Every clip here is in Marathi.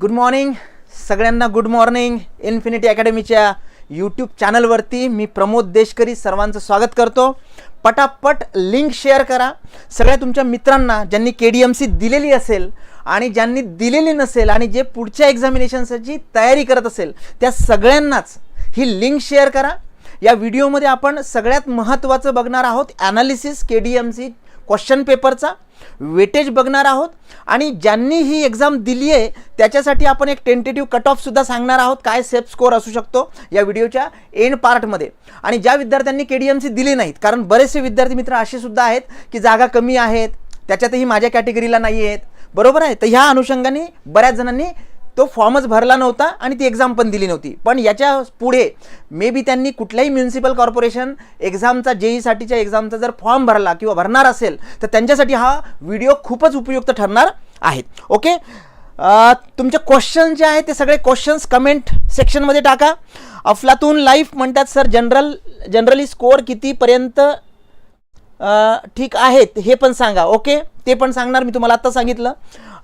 गुड मॉर्निंग सगळ्यांना गुड मॉर्निंग इन्फिनिटी अकॅडमीच्या यूट्यूब चॅनलवरती मी प्रमोद देशकरी सर्वांचं स्वागत करतो. पटापट लिंक शेअर करा. सगळ्या तुमच्या मित्रांना ज्यांनी के डी एम सी दिलेली असेल आणि ज्यांनी दिलेली नसेल आणि जे पुढच्या एक्झामिनेशनसाठी तयारी करत असेल त्या सगळ्यांनाच ही लिंक शेअर करा. या व्हिडिओमध्ये आपण सगळ्यात महत्त्वाचं बघणार आहोत analysis K D M C question पेपरचा वेटेज बघणार आहोत. आणि ज्यांनी ही एक्झाम दिली आहे त्याच्यासाठी आपण एक टेंटेटिव्ह कट ऑफसुद्धा सांगणार आहोत. काय सेफ स्कोअर असू शकतो या व्हिडिओच्या एंड पार्टमध्ये आणि ज्या विद्यार्थ्यांनी के डी एम सी दिली नाहीत कारण बरेचसे विद्यार्थी मित्र असे सुद्धा आहेत की जागा कमी आहेत त्याच्यातही माझ्या कॅटेगरीला नाही आहेत बरोबर आहे? तर ह्या अनुषंगाने बऱ्याच जणांनी तो फॉर्मच भरला नव्हता आणि ती एक्झाम पण दिली नव्हती. पण याच्यापुढे मे बी त्यांनी कुठल्याही म्युन्सिपल कॉर्पोरेशन एक्झामचा जेईसाठीच्या एक्झामचा जर फॉर्म भरला किंवा भरणार असेल तर त्यांच्यासाठी हा व्हिडिओ खूपच उपयुक्त ठरणार आहेत ओके तुमचे क्वेश्चन जे आहेत ते सगळे क्वेश्चन्स कमेंट सेक्शनमध्ये टाका. अफलातून लाईफ म्हणतात सर जनरल जनरली स्कोअर कितीपर्यंत ठीक आहेत? हे पण सांगा. ओके ते पण सांगणार. मी तुम्हाला आत्ता सांगितलं.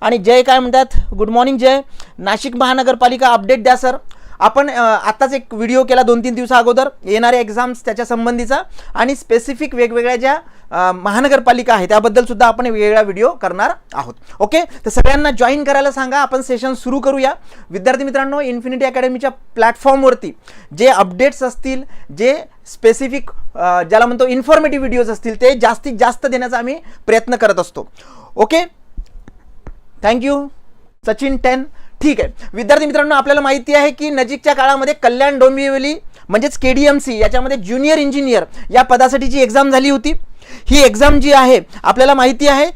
आणि जय काय म्हणतात? गुड मॉर्निंग जय. नाशिक महानगरपालिका अपडेट द्या सर आपण आत्ताच एक व्हिडिओ केला दोन तीन दिवसा अगोदर. येणारे एक्झाम्स त्याच्या संबंधीचा. आणि स्पेसिफिक वेगवेगळ्या ज्या महानगरपालिका आहे त्याबद्दलसुद्धा आपण वेगवेगळा व्हिडिओ करणार आहोत. ओके तर सगळ्यांना जॉईन करायला सांगा. आपण सेशन सुरू करूया. विद्यार्थी मित्रांनो इन्फिनिटी अकॅडमीच्या प्लॅटफॉर्मवरती जे अपडेट्स असतील जे स्पेसिफिक ज्याला म्हणतो इन्फॉर्मेटिव्ह व्हिडिओज असतील ते जास्तीत जास्त देण्याचा आम्ही प्रयत्न करत असतो. Okay thank you Sachin ten. ठीक आहे. विद्यार्थी मित्रांनो आपल्याला माहिती आहे की नजीकच्या काळामध्ये कल्याण डोंबिवली म्हणजेच के डी एम सी याच्यामध्ये ज्युनियर इंजिनियर या पदासाठीची एक्झाम झाली होती ही एक्झाम जी आहे आपल्याला माहिती आहे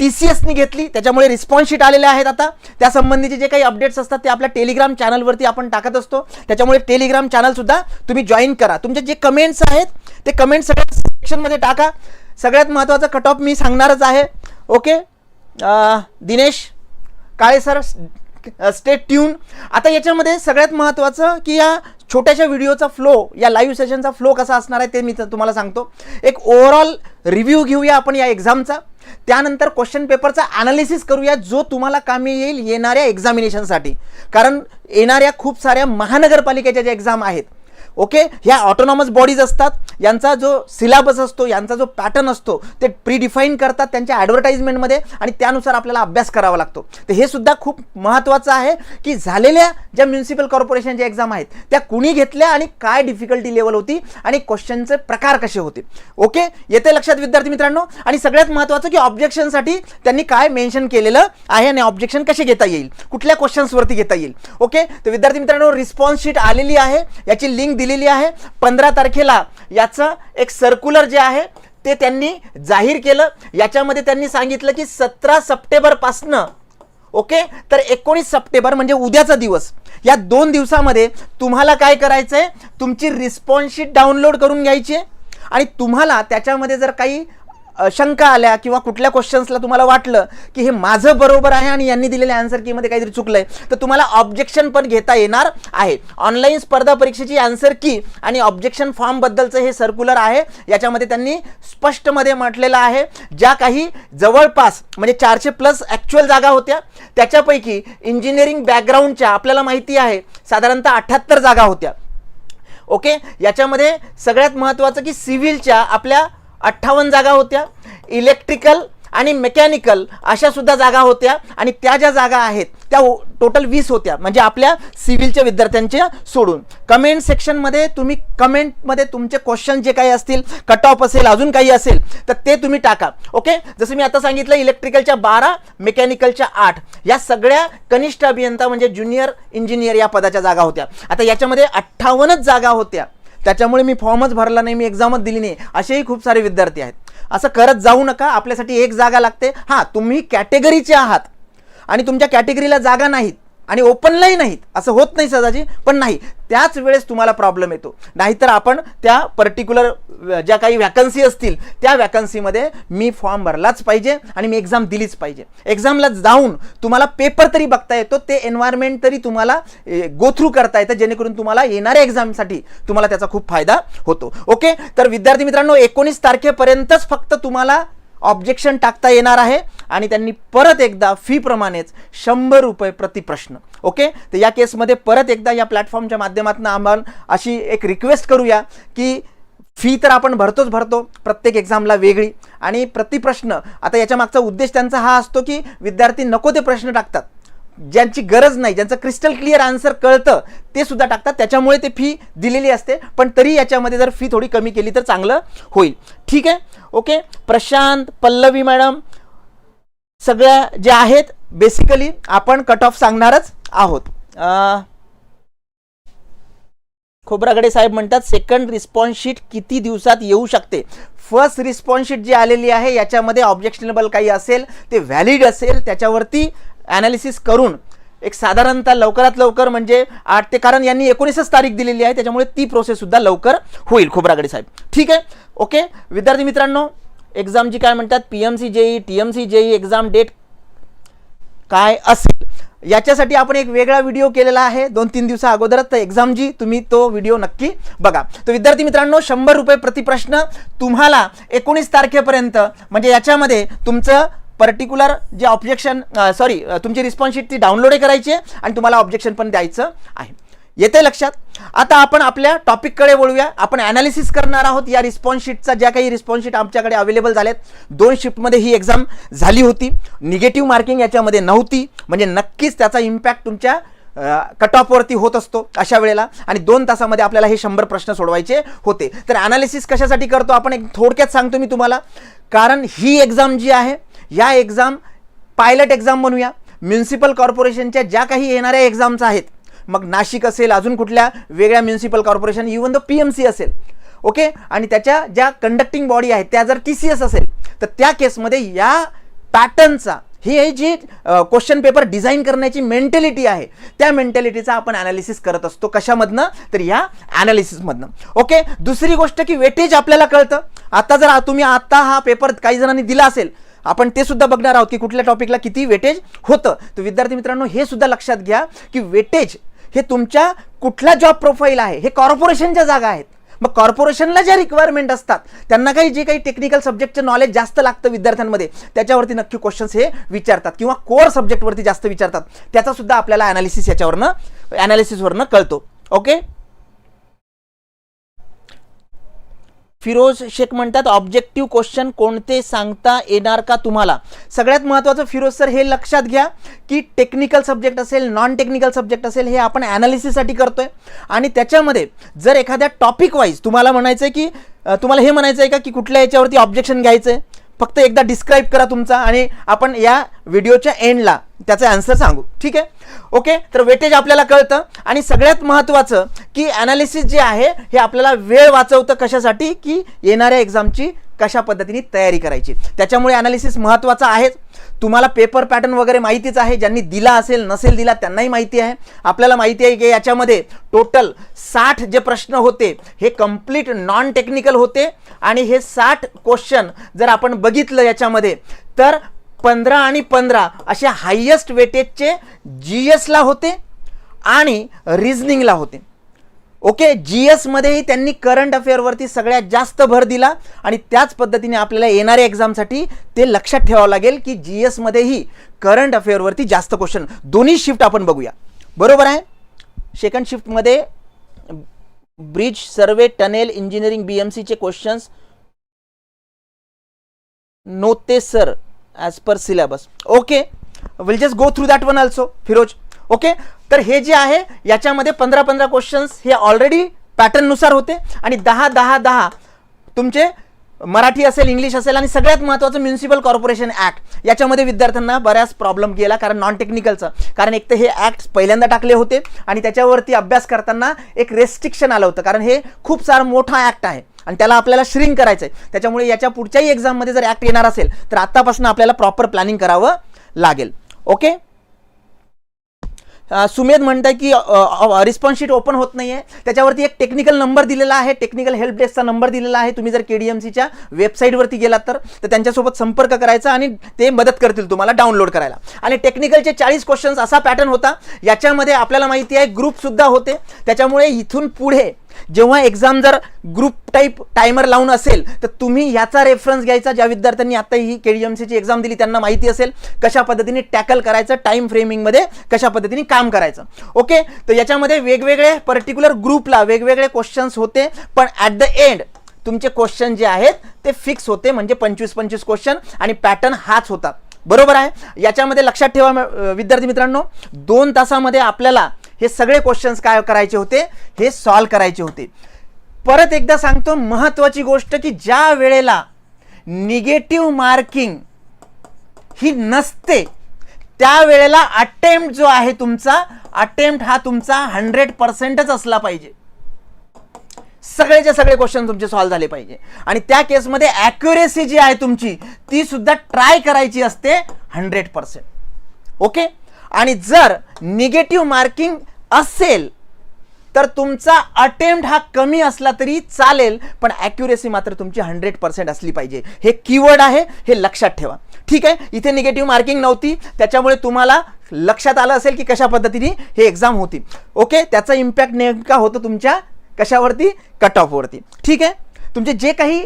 टी सी एसनी घेतली त्याच्यामुळे रिस्पॉन्स शीट आलेले आहेत आता. त्यासंबंधीचे जे काही अपडेट्स असतात ते आपल्या टेलिग्राम चॅनलवरती आपण टाकत असतो. त्याच्यामुळे टेलिग्राम चॅनलसुद्धा तुम्ही जॉईन करा. तुमचे जे कमेंट्स आहेत ते कमेंट्स सगळ्या सेक्शनमध्ये टाका. सगळ्यात महत्त्वाचा कट ऑफ मी सांगणारच आहे. Okay Dinesh Kale sir stay tuned आता याच्यामध्ये सगळ्यात महत्त्वाचं की या छोट्याशा व्हिडिओचा फ्लो या लाईव्ह सेशनचा फ्लो कसा असणार आहे ते मी तुम्हाला सांगतो. एक ओव्हरऑल रिव्ह्यू घेऊया आपण या एक्झामचा त्यानंतर क्वेश्चन पेपरचा ॲनालिसिस करूया जो तुम्हाला कामी येईल येणाऱ्या एक्झामिनेशनसाठी कारण येणाऱ्या खूप साऱ्या महानगरपालिकेच्या ज्या एक्झाम आहेत ओके? ह्या ऑटोनॉमस बॉडीज असतात. यांचा जो सिलेबस असतो यांचा जो पॅटर्न असतो ते प्रीडिफाईन करतात त्यांच्या ॲडव्हर्टाईजमेंटमध्ये आणि त्यानुसार आपल्याला अभ्यास करावा लागतो. तर हे सुद्धा खूप महत्त्वाचं आहे की झालेल्या ज्या म्युन्सिपल कॉर्पोरेशनच्या एक्झाम आहेत त्या कुणी घेतल्या आणि काय डिफिकल्टी लेवल होती आणि क्वेश्चनचे प्रकार कसे होते. ओके? येते लक्षात विद्यार्थी मित्रांनो? आणि सगळ्यात महत्त्वाचं की ऑब्जेक्शनसाठी त्यांनी काय मेन्शन केलेलं आहे आणि ऑब्जेक्शन कसे घेता येईल? कुठल्या क्वेश्चन्सवरती घेता येईल? ओके? तर विद्यार्थी मित्रांनो रिस्पॉन्स शीट आलेली आहे. याची लिंक दिलेली आहे. पंधरा तारखेला याचं एक सर्क्युलर जे आहे ते त्यांनी जाहीर केलं. याच्यामध्ये त्यांनी सांगितलं की सतरा सप्टेंबरपासनं ओके? तर एकोणीस सप्टेंबर म्हणजे उद्याचा दिवस. या दोन दिवसामध्ये तुम्हाला काय करायचं आहे तुमची रिस्पॉन्सशीट डाउनलोड करून घ्यायची आहे. आणि तुम्हाला त्याच्यामध्ये जर काही शंका आल्या किंवा कुठल्या क्वेश्चन्सला तुम्हाला वाटलं की हे माझं बरोबर आहे आणि यांनी दिलेल्या आन्सर कीमध्ये काहीतरी आहे तर तुम्हाला ऑब्जेक्शन पण घेता येणार आहे. ऑनलाईन स्पर्धा परीक्षेची आन्सर की आणि ऑब्जेक्शन फॉर्मबद्दलचं हे सर्क्युलर आहे. याच्यामध्ये त्यांनी स्पष्टमध्ये म्हटलेलं आहे ज्या काही जवळपास म्हणजे चारशे प्लस ॲक्च्युअल जागा होत्या त्याच्यापैकी इंजिनिअरिंग बॅकग्राऊंडच्या आपल्याला माहिती आहे साधारणतः अठ्ठ्याहत्तर जागा होत्या. ओके याच्यामध्ये सगळ्यात महत्त्वाचं की सिव्हिलच्या आपल्या अठ्ठावन्न जागा होत्या. इलेक्ट्रिकल आणि मेकॅनिकल अशा सुद्धा जागा होत्या. आणि त्या ज्या जागा आहेत त्या हो- टोटल वीस होत्या. म्हणजे आपल्या सिव्हिलच्या विद्यार्थ्यांच्या सोडून. कमेंट सेक्शनमध्ये तुम्ही कमेंटमध्ये तुमचे क्वेश्चन जे काही असतील कट ऑफ असेल अजून काही असेल तर ते तुम्ही टाका. ओके जसं मी आता सांगितलं इलेक्ट्रिकलच्या बारा मेकॅनिकलच्या आठ. या सगळ्या कनिष्ठ अभियंता म्हणजे ज्युनियर इंजिनियर या पदाच्या जागा होत्या. आता याच्यामध्ये अठ्ठावन्नच जागा होत्या. त्याच्यामुळे मी फॉर्मच भरला नाही मी एक्झामच दिली नाही. असेही खूप सारे विद्यार्थी आहेत. असं करत जाऊ नका आपल्यासाठी एक जागा लागते. हां तुम्ही कॅटेगरीचे आहात. आणि तुमच्या कॅटेगरीला जागा नाहीत. आणि ओपनलाही नाहीत. असं होत नाही सदाजी पण नाही. त्याच वेळेस तुम्हाला प्रॉब्लेम येतो. नाहीतर आपण त्या पर्टिक्युलर ज्या काही वॅकन्सी असतील त्या वॅकन्सीमध्ये मी फॉर्म भरलाच पाहिजे आणि मी एक्झाम दिलीच पाहिजे. एक्झामला जाऊन तुम्हाला पेपर तरी बघता येतो ते एन्व्हायरमेंट तरी तुम्हाला गो थ्रू करता येतं जेणेकरून तुम्हाला येणाऱ्या एक्झामसाठी तुम्हाला त्याचा खूप फायदा होतो. ओके तर विद्यार्थी मित्रांनो एकोणीस तारखेपर्यंतच फक्त तुम्हाला ऑब्जेक्शन टाकता येणार आहे आणि त्यांनी परत एकदा फीप्रमाणेच शंभर रुपये प्रतिप्रश्न ओके तर या केसमध्ये परत एकदा या प्लॅटफॉर्मच्या माध्यमातून आम्हाला अशी एक रिक्वेस्ट करूया की फी तर आपण भरतोच भरतो प्रत्येक एक्झामला वेगळी. आणि प्रतिप्रश्न आता याच्या मागचा उद्देश त्यांचा हा असतो की विद्यार्थी नको ते प्रश्न टाकतात. ज्यांची गरज नाही ज्यांचं क्रिस्टल क्लिअर आन्सर कळतं ते सुद्धा टाकतात. त्याच्यामुळे ते फी दिलेली असते. पण तरी याच्यामध्ये जर फी थोडी कमी केली तर चांगलं होईल. ठीक आहे? ओके प्रशांत पल्लवी मॅडम सगळ्या जे आहेत बेसिकली आपण कट ऑफ सांगणारच आहोत. खोबरागडे साहेब म्हणतात सेकंड रिस्पॉन्स शीट किती दिवसात येऊ शकते? फर्स्ट रिस्पॉन्स शीट जी आलेली आहे याच्यामध्ये ऑब्जेक्शनेबल काही असेल ते व्हॅलिड असेल त्याच्यावरती ॲनालिसिस करून एक साधारणतः लवकरात लवकर म्हणजे आठ ते कारण यांनी एकोणीसच तारीख दिलेली आहे त्याच्यामुळे ती प्रोसेससुद्धा लवकर होईल. खोबरागडे साहेब. ठीक आहे? ओके विद्यार्थी मित्रांनो एक्झाम जी काय म्हणतात? P M C JE T M C JE exam date काय असेल? याच्यासाठी आपण एक वेगळा व्हिडिओ केलेला आहे. दोन तीन दिवसा अगोदरच तर एक्झाम जी तुम्ही तो व्हिडिओ नक्की बघा. तर विद्यार्थी मित्रांनो शंभर रुपये प्रतिप्रश्न तुम्हाला एकोणीस तारखेपर्यंत म्हणजे याच्यामध्ये तुमचं पर्टिक्युलर जे ऑब्जेक्शन सॉरी तुमची रिस्पॉन्सशीट ती डाउनलोडही करायची आहे आणि तुम्हाला ऑब्जेक्शन पण द्यायचं आहे. येते लक्षात? आता आपण आपल्या टॉपिककडे वळूया. आपण ॲनालिसिस करणार आहोत. या रिस्पॉन्सशीटचा ज्या काही रिस्पॉन्सशीट आमच्याकडे अवेलेबल झाल्यात दोन शिफ्टमध्ये ही एक्झाम झाली होती. निगेटिव्ह मार्किंग याच्यामध्ये नव्हती. म्हणजे नक्कीच त्याचा इम्पॅक्ट तुमच्या कट ऑफवरती होत असतो अशा वेळेला. आणि दोन तासामध्ये आपल्याला हे शंभर प्रश्न सोडवायचे होते. तर ॲनालिसिस कशासाठी करतो? आपण एक थोडक्यात सांगतो मी तुम्हाला. कारण ही एक्झाम जी आहे या एक्झाम पायलट एक्झाम म्हणूया म्युन्सिपल कॉर्पोरेशनच्या ज्या काही येणाऱ्या एक्झाम्स आहेत मग नाशिक असेल अजून कुठल्या वेगळ्या municipal corporation even the P M C असेल. ओके आणि त्याच्या ज्या कंडक्टिंग बॉडी आहेत त्या जर टी सी एस असेल तर त्या केसमध्ये या पॅटर्नचा ही आहे जी क्वेश्चन पेपर डिझाईन करण्याची मेंटॅलिटी आहे त्या मेंटॅलिटीचा आपण ॲनालिसिस करत असतो. कशामधनं? तर या ॲनालिसिसमधनं ओके दुसरी गोष्ट की वेटेज आपल्याला कळतं. आता जर तुम्ही आत्ता हा पेपर काही जणांनी दिला असेल आपण ते सुद्धा बघणार आहोत की कुठल्या टॉपिकला किती वेटेज होतं. तर विद्यार्थी मित्रांनो हे सुद्धा लक्षात घ्या की वेटेज हे तुमच्या कुठला जॉब प्रोफाईल आहे हे कॉर्पोरेशनच्या जागा आहेत. मग कॉर्पोरेशनला ज्या रिक्वायरमेंट असतात त्यांना काही जे काही टेक्निकल सब्जेक्टचं नॉलेज जास्त लागतं विद्यार्थ्यांमध्ये त्याच्यावरती नक्की क्वेश्चन्स हे विचारतात किंवा कोर सब्जेक्टवरती जास्त विचारतात. त्याचा सुद्धा आपल्याला अनालिसिस याच्यावरनं अनालिसिसवरनं कळतो. ओके फिरोज शेख म्हणतात ऑब्जेक्टिव्ह क्वेश्चन कोणते सांगता येणार का तुम्हाला? सगळ्यात महत्त्वाचं फिरोज सर हे लक्षात घ्या की टेक्निकल सब्जेक्ट असेल नॉन टेक्निकल सब्जेक्ट असेल हे आपण ॲनालिसिससाठी करतो आहे आणि त्याच्यामध्ये जर एखाद्या टॉपिक वाईज तुम्हाला म्हणायचं आहे की तुम्हाला हे म्हणायचं आहे का की कुठल्या याच्यावरती ऑब्जेक्शन घ्यायचं आहे फक्त एकदा डिस्क्राईब करा तुमचा आणि आपण या व्हिडिओच्या एंडला त्याचा आन्सर सांगू. ठीक आहे? ओके तर वेटेज आपल्याला कळतं. आणि सगळ्यात महत्त्वाचं की ॲनालिसिस जे आहे हे आपल्याला वेळ वाचवतं कशासाठी? की येणाऱ्या एक्झामची कशा पद्धतीने तयारी करायची. त्याच्यामुळे ॲनालिसिस महत्त्वाचा आहेच तुम्हाला पेपर पॅटर्न वगैरे माहितीच आहे. ज्यांनी दिला असेल नसेल दिला त्यांनाही माहिती आहे. आपल्याला माहिती आहे की याच्यामध्ये टोटल साठ जे प्रश्न होते हे कंप्लीट नॉन टेक्निकल होते. आणि हे साठ क्वेश्चन जर आपण बघितलं याच्यामध्ये तर पंधरा आणि पंधरा असे हायेस्ट वेटेजचे जी एसला होते आणि रिझनिंगला होते. ओके जी एसमध्येही त्यांनी करंट अफेअरवरती सगळ्यात जास्त भर दिला आणि त्याच पद्धतीने आपल्याला येणाऱ्या एक्झामसाठी ते लक्षात ठेवावं लागेल की जी एसमध्येही करंट अफेअरवरती जास्त क्वेश्चन दोन्ही शिफ्ट आपण बघूया. बरोबर आहे? सेकंड शिफ्टमध्ये bridge survey tunnel engineering B M सीचे questions नोते sir as per syllabus okay will just go through that one also Firoz okay? तर हे जे आहे याच्यामध्ये पंधरा पंधरा क्वेश्चन्स हे ऑलरेडी पॅटर्ननुसार होते. आणि दहा दहा दहा तुमचे मराठी असेल इंग्लिश असेल आणि सगळ्यात महत्त्वाचं म्युन्सिपल कॉर्पोरेशन ॲक्ट याच्यामध्ये विद्यार्थ्यांना बऱ्याच प्रॉब्लेम गेला कारण नॉन टेक्निकलचं कारण एक तर हे ॲक्ट पहिल्यांदा टाकले होते आणि त्याच्यावरती अभ्यास करताना एक रेस्ट्रिक्शन आलं होतं. कारण हे खूप सारा मोठा ॲक्ट आहे. आणि त्याला आपल्याला श्रिंक करायचं आहे त्याच्यामुळे याच्या पुढच्याही एक्झाममध्ये जर ॲक्ट येणार असेल तर आत्तापासून आपल्याला प्रॉपर प्लॅनिंग करावं लागेल. ओके? अ, सुमेध म्हणताय की रिस्पॉन्स शीट ओपन होत नाही आहे त्याच्यावरती एक टेक्निकल नंबर दिलेला आहे. टेक्निकल हेल्प डेस्कचा नंबर दिलेला आहे. तुम्ही जर के डी एम सीच्या वेबसाईटवरती गेलात तर तर त्यांच्यासोबत संपर्क करायचा आणि ते मदत करतील तुम्हाला डाउनलोड करायला. आणि टेक्निकलचे चाळीस क्वेश्चन्स असा पॅटर्न होता. याच्यामध्ये आपल्याला माहिती आहे ग्रुपसुद्धा होते. त्याच्यामुळे इथून पुढे जेव्हा एक्झाम जर ग्रुप टाईप टायमर लावून असेल तर तुम्ही याचा रेफरन्स घ्यायचा ज्या विद्यार्थ्यांनी आता ही के डी एम सीची एक्झाम दिली त्यांना माहिती असेल कशा पद्धतीने टॅकल करायचं टाईम फ्रेमिंगमध्ये कशा पद्धतीने काम करायचं. ओके तर याच्यामध्ये वेगवेगळे पर्टिक्युलर ग्रुपला वेगवेगळे क्वेश्चन्स होते पण ॲट द एंड तुमचे क्वेश्चन जे आहेत ते फिक्स होते म्हणजे पंचवीस पंचवीस क्वेश्चन आणि पॅटर्न हाच होता. बरोबर आहे? याच्यामध्ये लक्षात ठेवा विद्यार्थी मित्रांनो दोन तासामध्ये आपल्याला हे सगळे क्वेश्चन्स काय करायचे होते? हे सॉल्व करायचे होते. परत एकदा सांगतो महत्त्वाची गोष्ट की ज्या वेळेला निगेटिव्ह मार्किंग ही नसते त्यावेळेला अटेम्प्ट जो आहे तुमचा अटेम्प्ट हा तुमचा हंड्रेड पर्सेंटच असला पाहिजे. सगळेचे सगळे क्वेश्चन तुमचे सॉल्व्ह झाले पाहिजे. आणि त्या केसमध्ये ॲक्युरेसी जी आहे तुमची ती सुद्धा ट्राय करायची असते हंड्रेड पर्सेंट ओके आणि जर निगेटिव्ह मार्किंग असेल तर तुमचा अटेम्प्ट हा कमी असला तरी चालेल पण ॲक्युरेसी मात्र तुमची हंड्रेड पर्सेंट असली पाहिजे. हे कीवर्ड आहे हे लक्षात ठेवा. ठीक आहे? इथे निगेटिव्ह मार्किंग नव्हती. त्याच्यामुळे तुम्हाला लक्षात आलं असेल की कशा पद्धतीने हे एक्झाम होती. ओके त्याचा इम्पॅक्ट नेमका होतो तुमच्या कशावरती? कट ऑफवरती ठीक आहे? तुमचे जे काही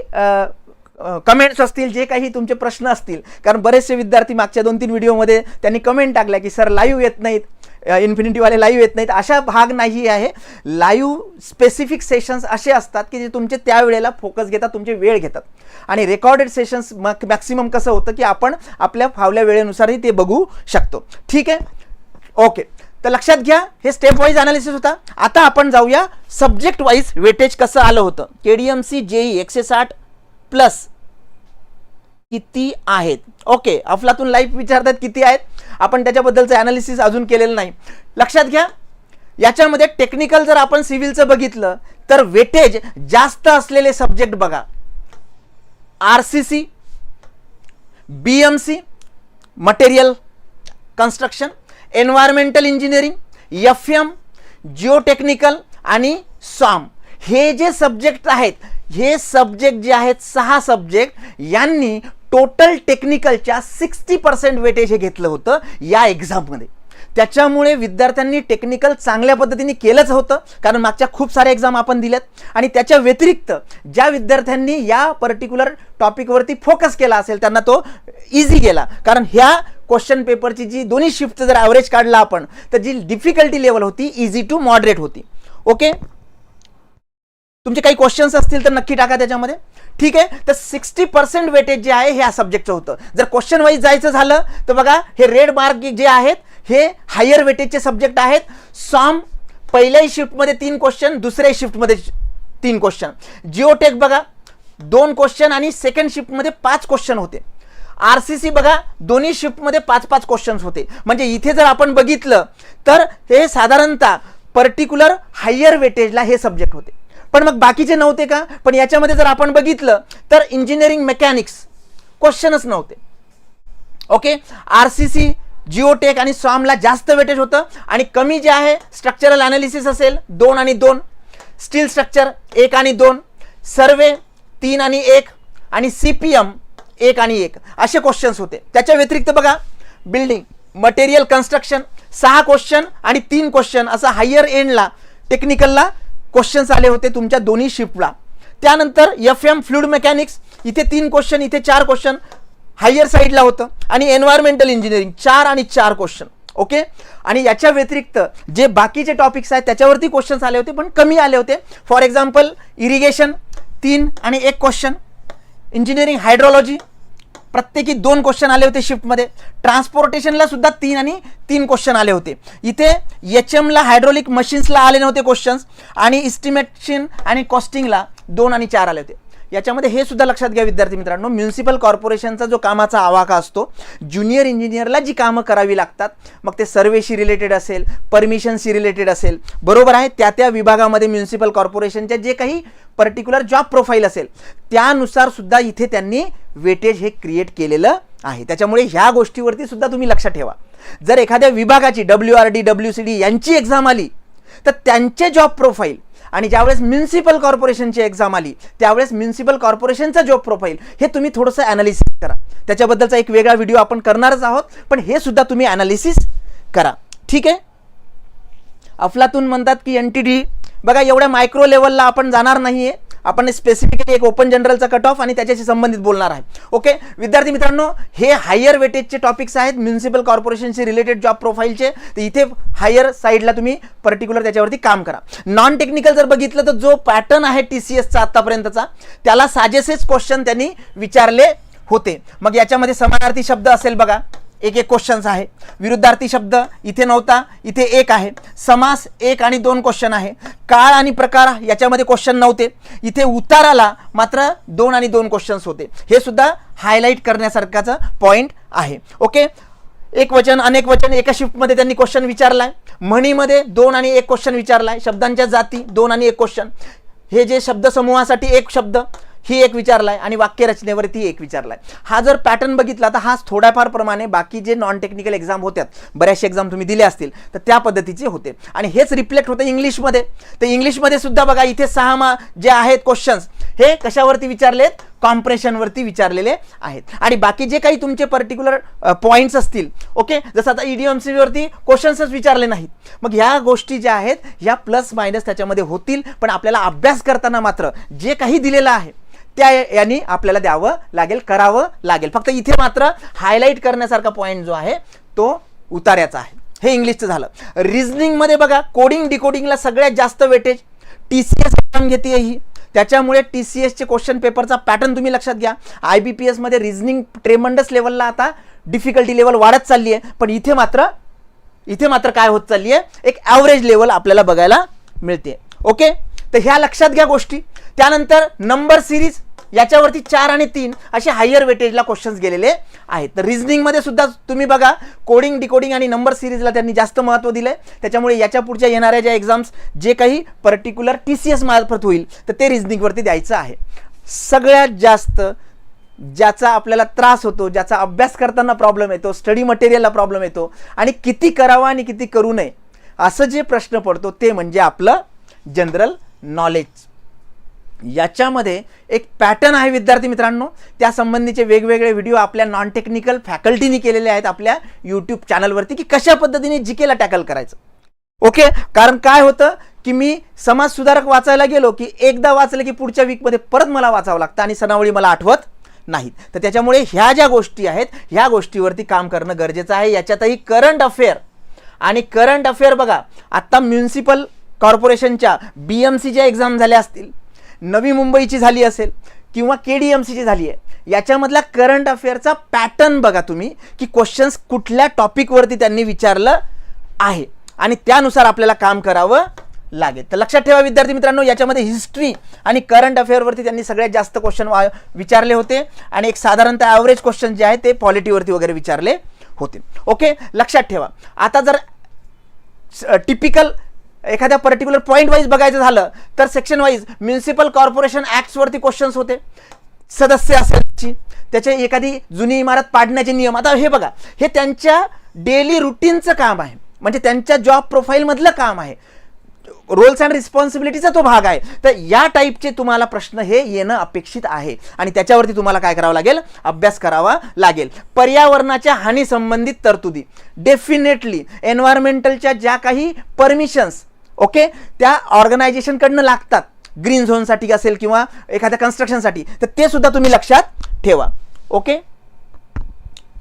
कमेंट्स असतील जे काही तुमचे प्रश्न असतील. कारण बरेचसे विद्यार्थी मागच्या दोन तीन व्हिडिओमध्ये त्यांनी कमेंट टाकल्या की सर लाईव्ह येत नाहीत. इन्फिनिटीवाले लाईव्ह येत नाहीत. अशा भाग नाही आहे. लाईव्ह स्पेसिफिक सेशन्स असे असतात की जे तुमचे त्यावेळेला फोकस घेतात तुमचे वेळ घेतात. आणि रेकॉर्डेड सेशन्स मग मॅक्सिमम कसं होतं की आपण आपल्या फावल्या वेळेनुसारही ते बघू शकतो. ठीक आहे? ओके तर लक्षात घ्या हे स्टेप वाईज अनालिसिस होता. आता आपण जाऊया सब्जेक्ट वाईज वेटेज कसं आलं होतं. K D M C JE एकशे साठ प्लस किती आहेत? ओके अफलातून लाईफ विचारतात किती आहेत? आपण त्याच्याबद्दलचं अनालिसिस अजून केलेलं नाही. लक्षात घ्या याच्यामध्ये टेक्निकल जर आपण सिव्हिलचं बघितलं तर वेटेज जास्त असलेले सब्जेक्ट बघा. R C C B M C material construction environmental engineering F M geotechnical आणि सॉम हे जे सब्जेक्ट आहेत हे सब्जेक्ट जे आहेत सहा सब्जेक्ट यांनी टोटल टेक्निकलच्या सिक्स्टी पर्सेंट वेटेज हे घेतलं होतं या एक्झाममध्ये त्याच्यामुळे विद्यार्थ्यांनी टेक्निकल चांगल्या पद्धतीने केलंच होतं कारण मागच्या खूप साऱ्या एक्झाम आपण दिल्यात. आणि त्याच्या व्यतिरिक्त ज्या विद्यार्थ्यांनी या पर्टिक्युलर टॉपिकवरती फोकस केला असेल त्यांना तो इझी गेला. कारण ह्या क्वेश्चन पेपरची जी दोन्ही शिफ्ट जर ॲव्हरेज काढला आपण तर जी डिफिकल्टी लेवल होती इझी टू मॉडरेट होती. ओके तुमचे काही क्वेश्चन्स असतील तर नक्की टाका त्याच्यामध्ये. ठीक आहे? तर सिक्स्टी पर्सेंट वेटेज जे आहे हे या सब्जेक्टचं होतं. जर क्वेश्चन वाईज जायचं झालं तर बघा हे रेड मार्क जे आहेत हे हायर वेटेजचे सब्जेक्ट आहेत. सॉम पहिल्याही शिफ्टमध्ये तीन क्वेश्चन दुसऱ्या शिफ्टमध्ये तीन क्वेश्चन जिओटेक बघा दोन क्वेश्चन आणि सेकंड शिफ्टमध्ये पाच क्वेश्चन होते. आर सी सी बघा दोन्ही शिफ्टमध्ये पाच पाच क्वेश्चन्स होते. म्हणजे इथे जर आपण बघितलं तर हे साधारणतः पर्टिक्युलर हायर वेटेजला हे सब्जेक्ट होते. पण मग बाकीचे नव्हते का? पण याच्यामध्ये जर आपण बघितलं तर इंजिनिअरिंग मेकॅनिक्स क्वेश्चनच नव्हते. Okay R C C geotech आणि सॉमला जास्त वेटेज होतं आणि कमी जे आहे स्ट्रक्चरल अनालिसिस असेल दोन आणि दोन. स्टील स्ट्रक्चर एक आणि दोन. सर्वे तीन आणि एक. आणि सी पी एम एक आणि एक. असे क्वेश्चन्स होते. त्याच्या व्यतिरिक्त बघा बिल्डिंग मटेरियल कन्स्ट्रक्शन सहा क्वेश्चन आणि तीन क्वेश्चन असं हायर एंडला टेक्निकलला क्वेश्चन्स आले होते तुमच्या दोन्ही शिफ्टला त्यानंतर एफ एम फ्लुड मेकॅनिक्स इथे तीन क्वेश्चन इथे चार क्वेश्चन हायर साईडला होतं. आणि एन्व्हायरमेंटल इंजिनिअरिंग चार आणि चार क्वेश्चन ओके आणि याच्या व्यतिरिक्त जे बाकीचे टॉपिक्स आहेत त्याच्यावरती क्वेश्चन्स आले होते पण कमी आले होते. फॉर एक्झाम्पल इरिगेशन तीन आणि एक क्वेश्चन इंजिनिअरिंग हायड्रॉलॉजी प्रत्येकी दोन क्वेश्चन आले होते शिफ्टमध्ये ट्रान्सपोर्टेशनला सुद्धा तीन आणि तीन क्वेश्चन आले होते. इथे एच एमला हायड्रोलिक मशीन्सला आले नव्हते क्वेश्चन्स आणि इस्टिमेशन आणि कॉस्टिंगला दोन आणि चार आले होते. याच्यामध्ये हे सुद्धा लक्षात घ्या विद्यार्थी मित्रांनो म्युन्सिपल कॉर्पोरेशनचा जो कामाचा आवाका असतो ज्युनियर इंजिनियरला जी कामं करावी लागतात मग ते सर्वेशी रिलेटेड असेल परमिशनशी रिलेटेड असेल बरोबर आहे त्या त्या विभागामध्ये म्युन्सिपल कॉर्पोरेशनच्या जे काही पर्टिक्युलर जॉब प्रोफाईल असेल त्यानुसार सुद्धा इथे त्यांनी वेटेज हे क्रिएट केलेलं आहे. त्याच्यामुळे ह्या गोष्टीवरती सुद्धा तुम्ही लक्षात ठेवा. जर एखाद्या विभागाची W R D W C D यांची एक्झाम आली तर त्यांचे जॉब प्रोफाईल आणि ज्यावेळेस म्युन्सिपल कॉर्पोरेशनची एक्झाम आली त्यावेळेस म्युन्सिपल कॉर्पोरेशनचा जॉब प्रोफाईल हे तुम्ही थोडंसं ॲनालिसिस करा. त्याच्याबद्दलचा एक वेगळा व्हिडिओ आपण करणारच आहोत पण हे सुद्धा तुम्ही ॲनालिसिस करा. ठीक आहे? अफलातून म्हणतात की एन टी डी बघा एवढ्या मायक्रो लेवलला आपण जाणार नाहीये. आपण स्पेसिफिकली एक ओपन जनरलचा कट ऑफ आणि त्याच्याशी संबंधित बोलणार आहे. ओके विद्यार्थी मित्रांनो हे हायर वेटेजचे टॉपिक्स आहेत म्युन्सिपल कॉर्पोरेशनशी रिलेटेड जॉब प्रोफाईलचे तर इथे हायर साईडला तुम्ही पर्टिक्युलर त्याच्यावरती काम करा. नॉन टेक्निकल जर बघितलं तर जो पॅटर्न आहे टी सी एसचा आत्तापर्यंतचा त्याला साजेसेच क्वेश्चन त्यांनी विचारले होते. मग याच्यामध्ये समानार्थी शब्द असेल बघा. एक एक क्वेश्चन्स आहे. विरुद्धार्थी शब्द इथे नव्हता इथे एक आहे. समास एक आणि दोन क्वेश्चन आहे. काळ आणि प्रकार याच्यामध्ये क्वेश्चन नव्हते. इथे उताराला मात्र दोन आणि दोन क्वेश्चन्स होते. हे सुद्धा हायलाईट करण्यासारखाचं पॉईंट आहे. ओके एक वचन अनेक वचन एका शिफ्टमध्ये त्यांनी क्वेश्चन विचारलाय. म्हणीमध्ये दोन आणि एक क्वेश्चन विचारलाय. शब्दांच्या जाती दोन आणि एक क्वेश्चन हे जे शब्दसमूहासाठी एक शब्द ही एक विचारलाय आणि वाक्यरचनेवरती एक विचारलाय. हा जर पॅटर्न बघितला तर हा थोड्याफार प्रमाणे बाकी जे नॉन टेक्निकल एक्झाम होत्यात बऱ्याचशे एक्झाम तुम्ही दिले असतील तर त्या पद्धतीचे होते. आणि हेच रिफ्लेक्ट होतं इंग्लिशमध्ये. तर इंग्लिशमध्ये सुद्धा बघा इथे सहा मा जे आहेत क्वेश्चन्स हे कशावरती विचारलेत? कॉम्प्रेशनवरती विचारलेले आहेत. आणि बाकी जे काही तुमचे पर्टिक्युलर पॉईंट्स असतील ओके? जसं आता ईडीएमसी वरती क्वेश्चन्सच विचारले नाहीत. मग ह्या गोष्टी ज्या आहेत ह्या प्लस मायनस त्याच्यामध्ये होतील पण आपल्याला अभ्यास करताना मात्र जे काही दिलेलं आहे त्या यांनी आपल्याला द्यावं लागेल करावं लागेल. फक्त इथे मात्र हायलाईट करण्यासारखा पॉईंट जो आहे तो उतार्याचा आहे. हे इंग्लिशचं झालं. रिझनिंगमध्ये बघा कोडिंग डिकोडिंगला सगळ्यात जास्त weightage T C S exam घेते ही. त्याच्यामुळे टी सी एसचे क्वेश्चन पेपरचा पॅटर्न तुम्ही लक्षात घ्या. आय बी पी एसमध्ये रिझनिंग ट्रेमंडस लेवलला आता डिफिकल्टी लेवल वाढत चालली आहे पण इथे मात्र इथे मात्र काय होत चालली आहे एक ॲव्हरेज लेवल आपल्याला बघायला मिळते ओके तर ह्या लक्षात घ्या गोष्टी. त्यानंतर नंबर सिरीज याच्यावरती चार आणि तीन असे हायर वेटेजला क्वेश्चन्स गेलेले आहेत. तर रिझनिंगमध्ये सुद्धा तुम्ही बघा कोडिंग डिकोडिंग आणि नंबर सिरीजला त्यांनी जास्त महत्त्व दिलं आहे त्याच्यामुळे याच्या पुढच्या येणाऱ्या ज्या एक्झाम्स जे काही पर्टिक्युलर टी सी एस मार्फत होईल तर ते रिझनिंगवरती द्यायचं आहे. सगळ्यात जास्त ज्याचा आपल्याला त्रास होतो ज्याचा अभ्यास करताना प्रॉब्लेम येतो स्टडी मटेरियलला प्रॉब्लेम येतो आणि किती करावा आणि किती करू नये असं जे प्रश्न पडतो ते म्हणजे आपलं जनरल नॉलेज याच्यामध्ये एक पॅटर्न आहे विद्यार्थी मित्रांनो. त्या संबंधीचे वेगवेगळे व्हिडिओ आपल्या नॉन टेक्निकल फॅकल्टीनी केलेले आहेत आपल्या यूट्यूब चॅनलवरती की कशा पद्धतीने जिकेला टॅकल करायचं. ओके कारण काय होतं की मी समाज सुधारक वाचायला गेलो की एकदा वाचलं की पुढच्या वीकमध्ये परत मला वाचावं लागतं आणि सणावळी मला आठवत नाहीत. तर त्याच्यामुळे ह्या ज्या गोष्टी आहेत ह्या गोष्टीवरती काम करणं गरजेचं आहे. याच्यातही करंट अफेअर आणि करंट अफेअर बघा आत्ता म्युन्सिपल कॉर्पोरेशनच्या बी एम सीच्या एक्झाम झाल्या असतील नवी मुंबईची झाली असेल किंवा के डी एम सीची झाली आहे याच्यामधला करंट अफेअरचा पॅटर्न बघा तुम्ही की क्वेश्चन्स कुठल्या टॉपिकवरती त्यांनी विचारलं आहे. आणि त्यानुसार आपल्याला काम करावं लागेल. तर लक्षात ठेवा विद्यार्थी मित्रांनो याच्यामध्ये हिस्ट्री आणि करंट अफेअरवरती त्यांनी सगळ्यात जास्त क्वेश्चन वा विचारले होते. आणि एक साधारणतः ॲव्हरेज क्वेश्चन जे आहे ते पॉलिटीवरती वगैरे विचारले होते. ओके लक्षात ठेवा. आता जर टिपिकल एखाद्या पर्टिक्युलर पॉईंट वाईज बघायचं झालं तर सेक्शन वाईज म्युन्सिपल कॉर्पोरेशन ॲक्ट्सवरती क्वेश्चन्स होते. सदस्य असायची. त्याची एखादी जुनी इमारत पाडण्याचे नियम. आता हे बघा हे त्यांच्या डेली रुटीनचं काम आहे. म्हणजे त्यांच्या जॉब प्रोफाईलमधलं काम आहे. रोल्स अँड रिस्पॉन्सिबिलिटीचा तो भाग आहे. तर या टाईपचे तुम्हाला प्रश्न हे येणं अपेक्षित आहे. आणि त्याच्यावरती तुम्हाला काय करावं लागेल? अभ्यास करावा लागेल. पर्यावरणाच्या हानी संबंधित तरतुदी. डेफिनेटली एन्व्हायरमेंटलच्या ज्या काही परमिशन्स ओके त्या ऑर्गनायझेशनकडनं लागतात. ग्रीन झोनसाठी असेल किंवा एखाद्या कन्स्ट्रक्शनसाठी तर ते सुद्धा तुम्ही लक्षात ठेवा. ओके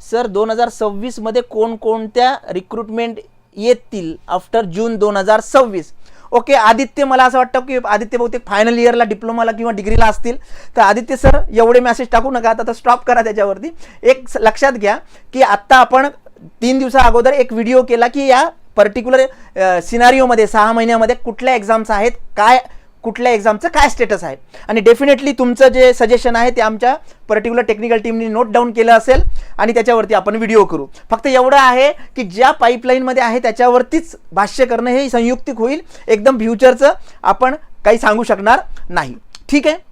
सर दोन हजार सव्वीसमध्ये कोणकोणत्या रिक्रुटमेंट येतील आफ्टर जून दोन हजार सव्वीस? ओके आदित्य मला असं वाटतं की आदित्य बहुतेक फायनल इयरला डिप्लोमाला किंवा डिग्रीला असतील. तर आदित्य सर एवढे मेसेज टाकू नका. आता तर स्टॉप करा त्याच्यावरती. एक स- लक्षात घ्या की आत्ता आपण तीन दिवसा अगोदर एक व्हिडिओ केला की या पर्टिक्युलर सिनारिओमध्ये सहा महिन्यामध्ये कुठल्या एक्झाम्स आहेत काय कुठल्या एक्झामचं काय स्टेटस आहे. आणि डेफिनेटली तुमचं जे सजेशन आहे ते आमच्या पर्टिक्युलर टेक्निकल टीमने नोट डाऊन केलं असेल आणि त्याच्यावरती आपण व्हिडिओ करू. फक्त एवढं आहे की ज्या पाईपलाईनमध्ये आहे त्याच्यावरतीच भाष्य करणं हे संयुक्तिक होईल. एकदम फ्युचरचं आपण काही सांगू शकणार नाही. ठीक आहे?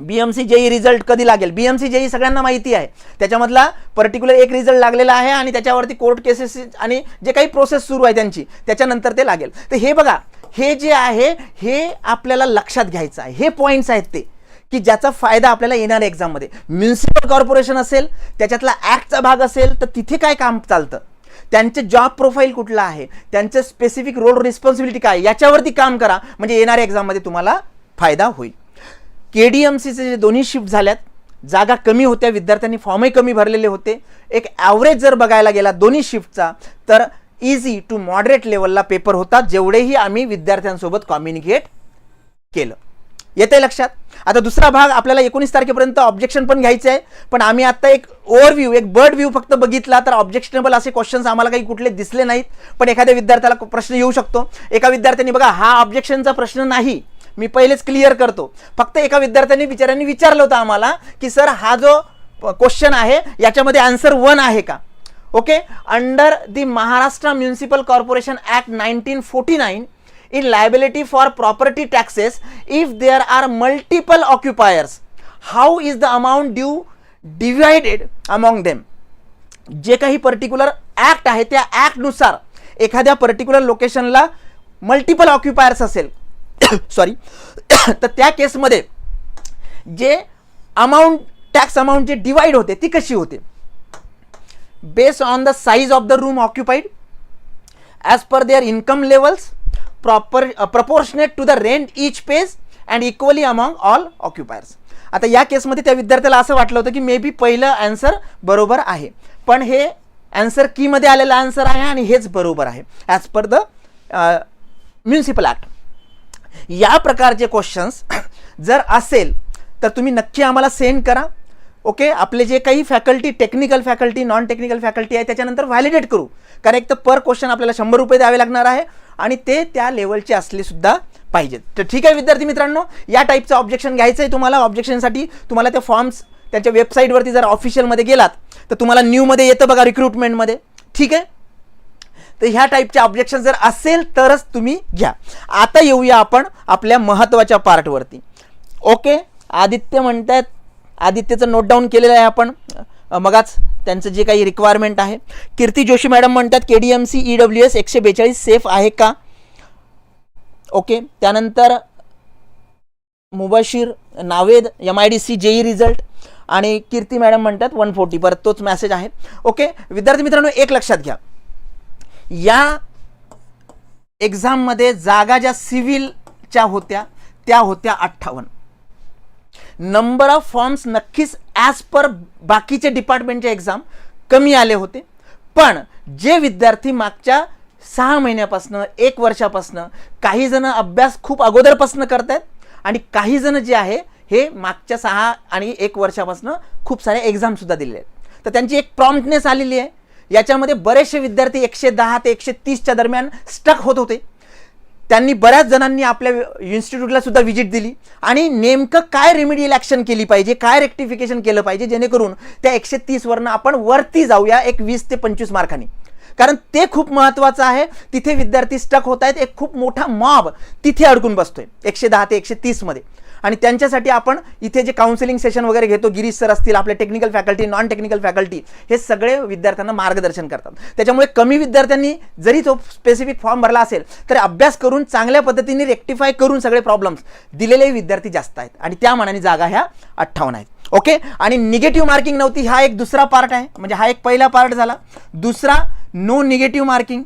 B M C JE result कधी लागेल? बी एम सी जेई सगळ्यांना माहिती आहे. त्याच्यामधला पर्टिक्युलर एक रिझल्ट लागलेला आहे आणि त्याच्यावरती कोर्ट केसेस आणि जे काही प्रोसेस सुरू आहे त्यांची त्याच्यानंतर ते लागेल. तर हे बघा हे जे आहे हे आपल्याला लक्षात घ्यायचं आहे. हे पॉईंट्स आहेत ते. की ज्याचा फायदा आपल्याला येणार एक्झाममध्ये म्युन्सिपल कॉर्पोरेशन असेल त्याच्यातला ॲक्टचा भाग असेल तर तिथे काय काम चालतं? त्यांचे जॉब प्रोफाईल कुठला आहे? त्यांचं स्पेसिफिक रोल रिस्पॉन्सिबिलिटी काय याच्यावरती काम करा म्हणजे येणाऱ्या एक्झाममध्ये तुम्हाला फायदा होईल. के डी एम सीचे जे दोन्ही शिफ्ट झाल्यात जागा कमी होत्या विद्यार्थ्यांनी फॉर्मही कमी भरलेले होते. एक ॲव्हरेज जर बघायला गेला दोन्ही शिफ्टचा तर इझी टू मॉडरेट लेवलला पेपर होतात जेवढेही आम्ही विद्यार्थ्यांसोबत कम्युनिकेट केलं. येते लक्षात? आता दुसरा भाग आपल्याला एकोणीस तारखेपर्यंत ऑब्जेक्शन पण घ्यायचं आहे पण आम्ही आता एक ओव्हरव्ह्यू एक बर्ड व्ह्यू फक्त बघितला तर ऑब्जेक्शनेबल असे क्वेश्चन्स आम्हाला काही कुठले दिसले नाहीत पण एखाद्या विद्यार्थ्याला प्रश्न येऊ शकतो. एका विद्यार्थ्यांनी बघा हा ऑब्जेक्शनचा प्रश्न नाही. मी पहिलेच क्लिअर करतो. फक्त एका विद्यार्थ्यांनी विचारांनी विचारलं होतं आम्हाला की सर हा जो क्वेश्चन आहे याच्यामध्ये आन्सर वन आहे का? Okay under the Maharashtra municipal corporation act nineteen forty nine in liability for property taxes if there are multiple occupiers how is the amount due divided among them जे काही पर्टिक्युलर ॲक्ट आहे त्या ॲक्टनुसार एखाद्या पर्टिक्युलर लोकेशनला मल्टिपल ऑक्युपायर्स असेल. सॉरी तर त्या केसमध्ये जे अमाऊंट टॅक्स अमाऊंट जे डिवाईड होते ती कशी होते? Based on the size of the room as as per their income levels proper proportionate to the rent each page and equally among all occupiers आता या केसमध्ये त्या विद्यार्थ्याला असं वाटलं होतं की मे बी पहिलं आन्सर बरोबर आहे. पण हे आन्सर कीमध्ये आलेलं आन्सर आहे आणि हेच बरोबर आहे as per the municipal act या प्रकारचे क्वेश्चन्स जर असेल तर तुम्ही नक्की आम्हाला सेंड करा. ओके? आपले जे काही faculty technical faculty non technical faculty आहे त्याच्यानंतर व्हॅलिडेट करू. कारण एक तर पर क्वेश्चन आपल्याला शंभर रुपये द्यावे लागणार आहे आणि ते त्या लेवलचे असले सुद्धा पाहिजेत तर ठीक आहे विद्यार्थी मित्रांनो या टाईपचं ऑब्जेक्शन घ्यायचं आहे तुम्हाला. ऑब्जेक्शनसाठी तुम्हाला ते फॉर्म्स त्यांच्या वेबसाईटवरती जर ऑफिशियलमध्ये गेलात तर तुम्हाला न्यूमध्ये येतं बघा रिक्रुटमेंटमध्ये ठीक आहे? तर ह्या टाईपचे ऑब्जेक्शन जर असेल तरच तुम्ही घ्या. आता येऊया आपण आपल्या महत्त्वाच्या पार्टवरती ओके? आदित्य म्हणतात आदित्यचं नोट डाऊन केलेलं आहे आपण. मगाच त्यांचं जे काही रिक्वायरमेंट आहे. कीर्ती जोशी मॅडम म्हणतात K D M C E W S एकशे बेचाळीस सेफ आहे का? ओके त्यानंतर Mubashir Naved M I D C JE result आणि कीर्ती मॅडम म्हणतात वन फोर्टी परत तोच मॅसेज आहे. ओके विद्यार्थी मित्रांनो एक लक्षात घ्या. या एक्झाममध्ये जागा ज्या सिव्हिलच्या होत्या त्या होत्या अठ्ठावन्न. नंबर ऑफ फॉर्म्स नक्कीच ॲज पर बाकीचे डिपार्टमेंटचे एक्झाम कमी आले होते. पण जे विद्यार्थी मागच्या सहा महिन्यापासनं एक वर्षापासनं काही जण अभ्यास खूप अगोदरपासनं आहेत आणि काही जण जे आहे हे मागच्या सहा आणि एक वर्षापासनं खूप सारे एक्झामसुद्धा दिलेले आहेत. तर त्यांची एक प्रॉम्प्टनेस आलेली आहे. याच्यामध्ये बरेचसे विद्यार्थी एकशे दहा ते एकशे तीसच्या दरम्यान स्टक होत होते. त्यांनी बऱ्याच जणांनी आपल्या इन्स्टिट्यूटला सुद्धा व्हिजिट दिली. आणि नेमकं काय रेमिडियल ॲक्शन केली पाहिजे काय रेक्टिफिकेशन केलं पाहिजे जेणेकरून त्या एकशे तीसवरनं आपण वरती जाऊया एक वीस ते पंचवीस मार्कांनी. कारण ते खूप महत्त्वाचं आहे. तिथे विद्यार्थी स्टक होत आहेत. एक खूप मोठा मॉब तिथे अडकून बसतोय. एकशे दहा ते एकशे तीसमध्ये आणि त्यांच्यासाठी आपण इथे जे काउन्सिलिंग सेशन वगैरे घेतो गिरीश सर असतील आपले technical faculty non technical faculty हे सगळे विद्यार्थ्यांना मार्गदर्शन करतात. त्याच्यामुळे कमी विद्यार्थ्यांनी जरी तो स्पेसिफिक फॉर्म भरला असेल तर अभ्यास करून चांगल्या पद्धतीने रेक्टिफाय करून सगळे प्रॉब्लेम्स दिलेले विद्यार्थी जास्त आहेत. आणि त्या मानाने जागा ह्या अठ्ठावन्न आहेत. ओके आणि निगेटिव्ह मार्किंग नव्हती हा एक दुसरा पार्ट आहे. म्हणजे हा एक पहिला पार्ट झाला. दुसरा no negative marking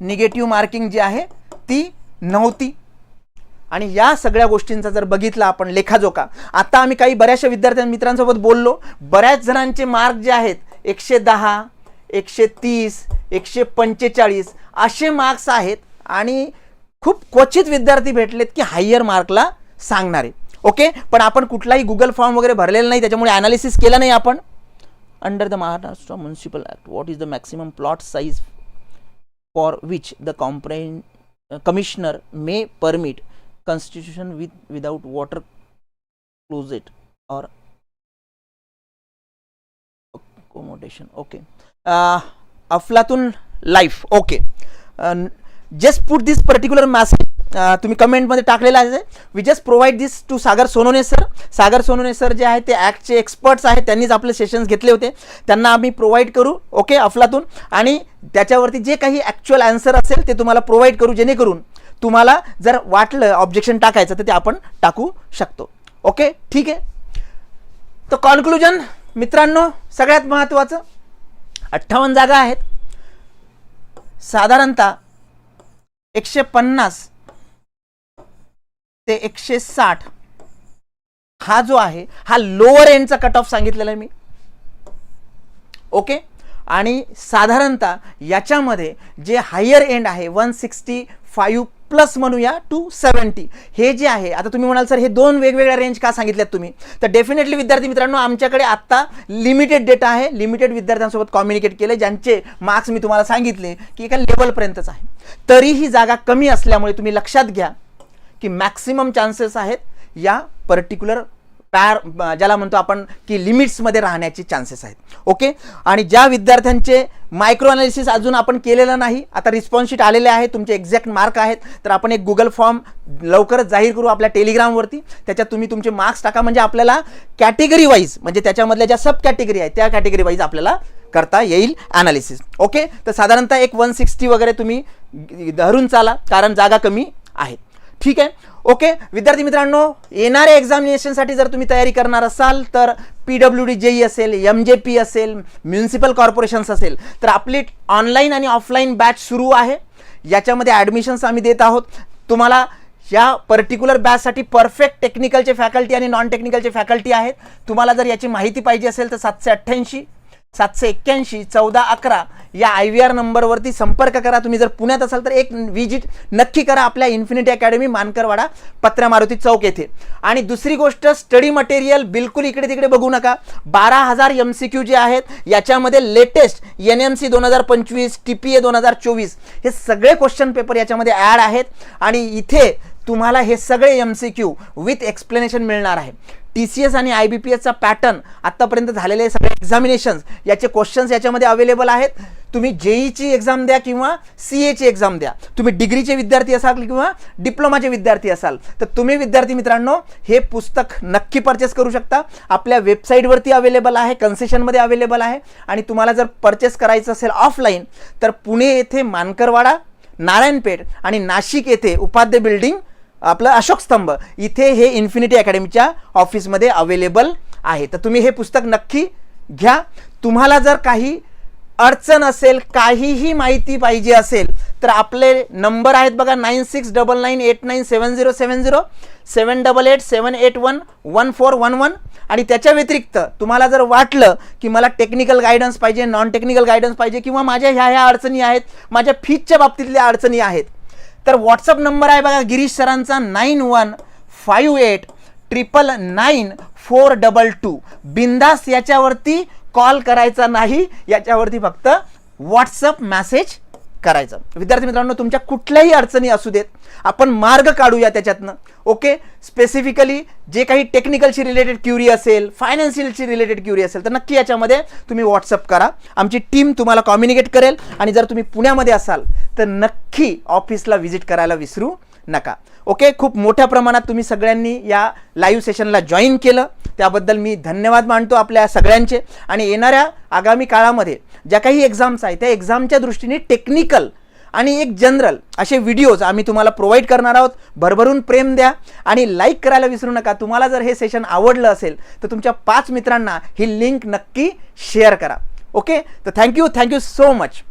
negative marking जी आहे ती नव्हती. आणि या सगळ्या गोष्टींचा जर बघितला आपण लेखाजोखा आता आम्ही काही बऱ्याचशा विद्यार्थ्यां मित्रांसोबत बोललो बऱ्याच जणांचे मार्क जे आहेत एकशे दहा एकशे तीस एकशे पंचेचाळीस असे मार्क्स आहेत आणि खूप क्वचित विद्यार्थी भेटलेत की हायर मार्कला सांगणारे. ओके? पण आपण कुठलाही गुगल फॉर्म वगैरे भरलेला नाही त्याच्यामुळे ॲनालिसिस केलं नाही आपण. Under the Maharashtra municipal act what is the maximum plot size for which the कॉम्प्रेन commissioner may permit constitution with without water closet or accommodation. Okay. Uh, अफलातून life okay just put this particular message तुम्ही कमेंटमध्ये टाकलेला आहे. We just provide this to Sagar Sonone sir Sagar Sonone sir जे आहे ते ॲक्टचे एक्सपर्ट्स आहेत. त्यांनीच आपले सेशन्स घेतले होते. त्यांना आम्ही प्रोव्हाइड करू. ओके अफलातून आणि त्याच्यावरती जे काही ॲक्च्युअल आन्सर असेल ते तुम्हाला प्रोव्हाइड करू जेणेकरून तुम्हाला जर वाटलं ऑब्जेक्शन टाकायचं तर ते आपण टाकू शकतो. ओके? ठीक आहे? तर कॉन्क्लुजन मित्रांनो सगळ्यात महत्त्वाचं अठ्ठावन्न जागा आहेत. साधारणतः एकशे पन्नास ते एकशे साठ हा जो आहे हा लोअर एंडचा कट ऑफ सांगितलेला आहे मी. ओके? आणि साधारणतः याच्यामध्ये जे हायर एंड आहे वन सिक्स्टी फाईव्ह प्लस म्हणूया टू सेवन्टी हे जे आहे आता तुम्ही म्हणाल सर हे दोन वेगवेगळ्या रेंज का सांगितल्यात तुम्ही? तर डेफिनेटली विद्यार्थी मित्रांनो आमच्याकडे आत्ता लिमिटेड डेटा आहे. लिमिटेड विद्यार्थ्यांसोबत कम्युनिकेट केले ज्यांचे मार्क्स मी तुम्हाला सांगितले की एका लेवलपर्यंतच आहे. तरीही जागा कमी असल्यामुळे तुम्ही लक्षात घ्या की मॅक्सिमम चान्सेस आहेत या पर्टिक्युलर पॅर ज्याला म्हणतो आपण की लिमिट्समध्ये राहण्याचे चान्सेस आहेत. ओके? आणि ज्या विद्यार्थ्यांचे मायक्रो अनालिसिस अजून आपण केलेलं नाही आता रिस्पॉन्सशीट आलेले आहे तुमचे एक्झॅक्ट मार्क आहेत तर आपण एक गुगल फॉर्म लवकरच जाहीर करू आपल्या टेलिग्रामवरती त्याच्यात तुम्ही तुमचे मार्क्स टाका म्हणजे आपल्याला कॅटेगरी वाईज म्हणजे त्याच्यामधल्या ज्या सब कॅटेगरी आहेत त्या कॅटेगरी वाईज आपल्याला करता येईल ॲनालिसिस ओके? तर साधारणतः एक वन सिक्स्टी वगैरे तुम्ही धरून चाला कारण जागा कमी आहेत ठीक आहे? ओके विद्यार्थी मित्रांनो येणाऱ्या एक्झामिनेशनसाठी जर तुम्ही तयारी करणार असाल तर पी डब्ल्यू डी जेई असेल एम जे पी असेल म्युन्सिपल कॉर्पोरेशन्स असेल तर आपली ऑनलाईन आणि ऑफलाईन बॅच सुरू आहे. याच्यामध्ये ॲडमिशन्स आम्ही देत आहोत. तुम्हाला या पर्टिक्युलर बॅचसाठी परफेक्ट टेक्निकलचे फॅकल्टी आणि नॉन टेक्निकलचे फॅकल्टी आहेत. तुम्हाला जर याची माहिती पाहिजे असेल तर सातशे अठ्ठ्याऐंशी सातशे एक्क्याऐंशी चौदा अकरा या आय व्ही आर नंबरवरती संपर्क करा. तुम्ही जर पुण्यात असाल तर एक व्हिजिट नक्की करा आपल्या इन्फिनिटी अकॅडमी मानकरवाडा पत्रमारुती मारुती चौक येथे. आणि दुसरी गोष्ट स्टडी मटेरियल बिलकुल इकडे तिकडे बघू नका. बारा हजार एम सी क्यू जे आहेत याच्यामध्ये लेटेस्ट एन एम सी दोन हजार पंचवीस टी पी ए दोन हजार चोवीस हे सगळे क्वेश्चन पेपर याच्यामध्ये ॲड आहेत. आणि इथे तुम्हाला हे सगळे M C Q with explanation मिळणार आहे. टी सी एस आणि आय बी पी एसचा पॅटर्न आत्तापर्यंत झालेले सगळे एक्झामिनेशन्स याचे क्वेश्चन्स याच्यामध्ये अवेलेबल आहेत. तुम्ही जेईची एक्झाम द्या किंवा सी एची एक्झाम द्या. तुम्ही डिग्रीचे विद्यार्थी असाल किंवा डिप्लोमाचे विद्यार्थी असाल तर तुम्ही विद्यार्थी मित्रांनो हे पुस्तक नक्की परचेस करू शकता. आपल्या वेबसाईटवरती अवेलेबल आहे कन्सेशनमध्ये अवेलेबल आहे. आणि तुम्हाला जर परचेस करायचं असेल ऑफलाईन तर पुणे येथे मानकरवाडा नारायणपेठ आणि नाशिक येथे उपाध्य बिल्डिंग आपलं अशोक स्तंभ. इथे हे इन्फिनिटी अकॅडमीच्या ऑफिसमध्ये अवेलेबल आहे. तर तुम्ही हे पुस्तक नक्की घ्या. तुम्हाला जर काही अडचण असेल काहीही माहिती पाहिजे असेल तर आपले नंबर आहेत बघा nine six double nine eight nine seven zero seven zero seven double eight seven eight one one four one one आणि त्याच्या व्यतिरिक्त तुम्हाला जर वाटलं की मला टेक्निकल गायडन्स पाहिजे नॉन टेक्निकल गायडन्स पाहिजे किंवा माझ्या ह्या ह्या अडचणी आहेत माझ्या फीजच्या बाबतीतल्या अडचणी आहेत तर व्हॉट्सअप नंबर आहे बघा गिरीश सरांचा nine one five eight triple nine four double two बिंदास याच्यावरती कॉल करायचा नाही याच्यावरती फक्त व्हॉट्सअप मॅसेज करायचं. विद्यार्थी मित्रांनो तुमच्या कुठल्याही अडचणी असू देत आपण मार्ग काढूया त्याच्यातनं. ओके स्पेसिफिकली जे काही टेक्निकलशी रिलेटेड क्युरी असेल फायनान्शियलशी रिलेटेड क्युरी असेल तर नक्की याच्यामध्ये तुम्ही व्हॉट्सअप करा. आमची टीम तुम्हाला कॉम्युनिकेट करेल. आणि जर तुम्ही पुण्यामध्ये असाल तर नक्की ऑफिसला व्हिजिट करायला विसरू नका. ओके खूप मोठ्या प्रमाणात तुम्ही सगळ्यांनी या लाईव्ह सेशनला जॉईन केलं. त्याबद्दल मी धन्यवाद मानतो आपल्या सगळ्यांचे. आणि येणाऱ्या आगामी काळामध्ये ज्या काही एक्झाम्स आहेत त्या एक्झामच्या दृष्टीने टेक्निकल आणि एक जनरल असे व्हिडिओज आम्ही तुम्हाला प्रोव्हाइड करणार आहोत. भरभरून प्रेम द्या आणि लाईक करायला विसरू नका. तुम्हाला जर हे सेशन आवडलं असेल तर तुमच्या पाच मित्रांना ही लिंक नक्की शेअर करा. ओके तर thank you thank you so much